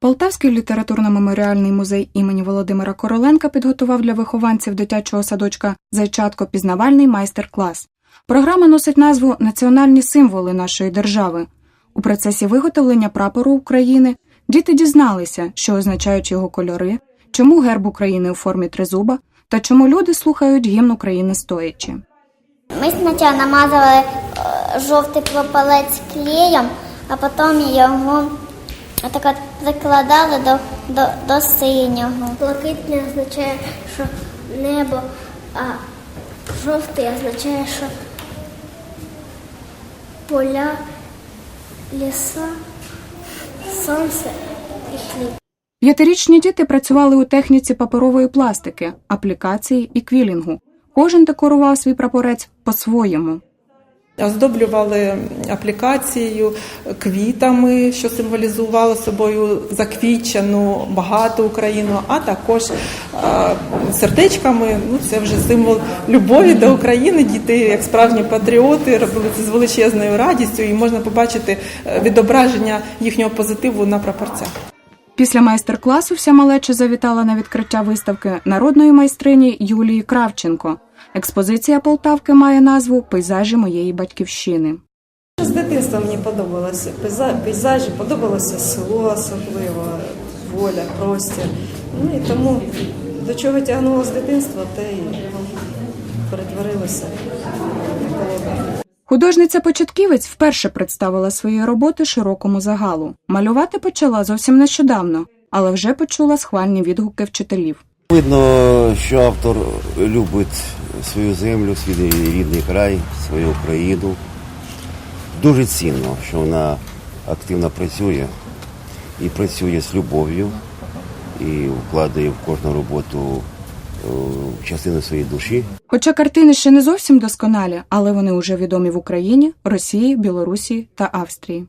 Полтавський літературно-меморіальний музей імені Володимира Короленка підготував для вихованців дитячого садочка Зайчатко пізнавальний майстер-клас. Програма носить назву Національні символи нашої держави. У процесі виготовлення прапору України діти дізналися, що означають його кольори, чому герб України у формі тризуба та чому люди слухають гімн України стоячи. Ми спочатку намазували е, жовтий пропалець клеєм, а потім його отак от закладали до, до, до синього. Блакитне означає, що небо, а жовтий означає, що поля, ліса, сонце і хліб. П'ятирічні діти працювали у техніці паперової пластики, аплікації і квілінгу. Кожен декорував свій прапорець по-своєму. Оздоблювали аплікацією квітами, що символізувало собою заквітчену багату Україну, а також е, сердечками. Ну це вже символ любові до України. Діти, як справжні патріоти, робили це з величезною радістю, і можна побачити е, відображення їхнього позитиву на прапорцях. Після майстер-класу вся малеча завітала на відкриття виставки народної майстрині Юлії Кравченко. Експозиція Полтавки має назву Пейзажі моєї батьківщини. З дитинства мені подобалося пейзажі, подобалося село особливо, воля, простір. Ну і тому до чого тягнуло з дитинства, те і перетворилося. Художниця-початківець вперше представила свої роботи широкому загалу. Малювати почала зовсім нещодавно, але вже почула схвальні відгуки вчителів. Видно, що автор любить свою землю, свій рідний край, свою Україну. Дуже цінно, що вона активно працює і працює з любов'ю, і вкладає в кожну роботу е, частину своєї душі. Хоча картини ще не зовсім досконалі, але вони уже відомі в Україні, Росії, Білорусі та Австрії.